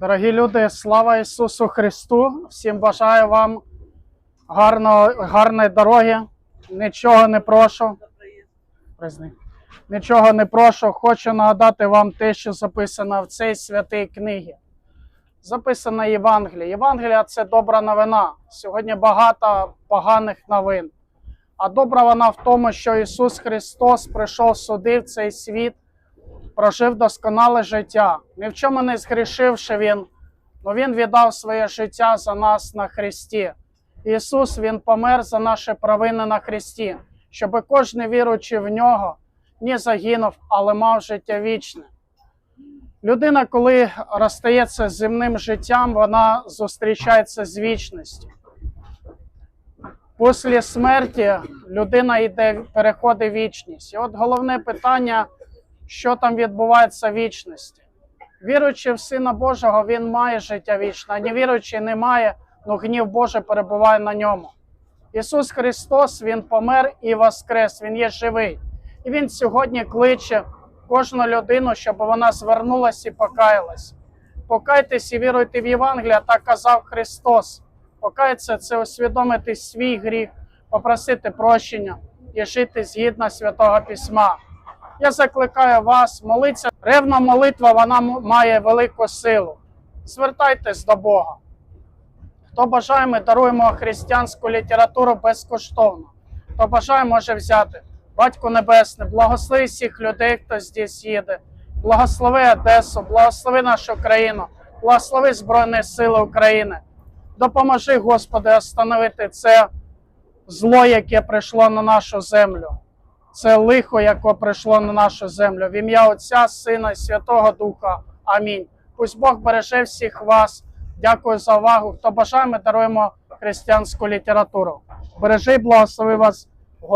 Дорогі люди, слава Ісусу Христу! Всім бажаю вам гарного, гарної дороги. Нічого не прошу. Нічого не прошу. Хочу нагадати вам те, що записано в цій святій книгі. Записано Євангеліє. Євангелія це добра новина. Сьогодні багато поганих новин. А добра вона в тому, що Ісус Христос прийшов сюди в цей світ прожив досконале життя, ні в чому не згрішивши Він, але Він віддав своє життя за нас на Христі. Ісус Він помер за наші провини на Христі, щоб кожен віруючи в нього не загинув, але мав життя вічне. Людина, коли розстається з земним життям, вона зустрічається з вічністю. Після смерті людина йде, переходить в вічність. І от головне питання, що там відбувається в вічності. Віруючи в Сина Божого, він має життя вічне, а не віруючи не має, але гнів Божий перебуває на ньому. Ісус Христос, Він помер і воскрес, Він є живий. І Він сьогодні кличе кожну людину, щоб вона звернулася і покаялась. Покайтесь і віруйте в Євангелія, так казав Христос. Покаятися це усвідомити свій гріх, попросити прощення і жити згідно Святого Письма. Я закликаю вас молитися. Ревна молитва вона має велику силу. Звертайтесь до Бога. Хто бажає, ми даруємо християнську літературу безкоштовно. Хто бажає, може взяти. Батько Небесний, благослови всіх людей, хто здесь їде. Благослови Одесу, благослови нашу країну, благослови Збройні Сили України. Допоможи, Господи, остановити це зло, яке прийшло на нашу землю це лихо, яке прийшло на нашу землю. В ім'я Отця, Сина і Святого Духа. Амінь. Пусть Бог береже всіх вас. Дякую за увагу. Хто бажає, ми даруємо християнську літературу. Бережи, благослови вас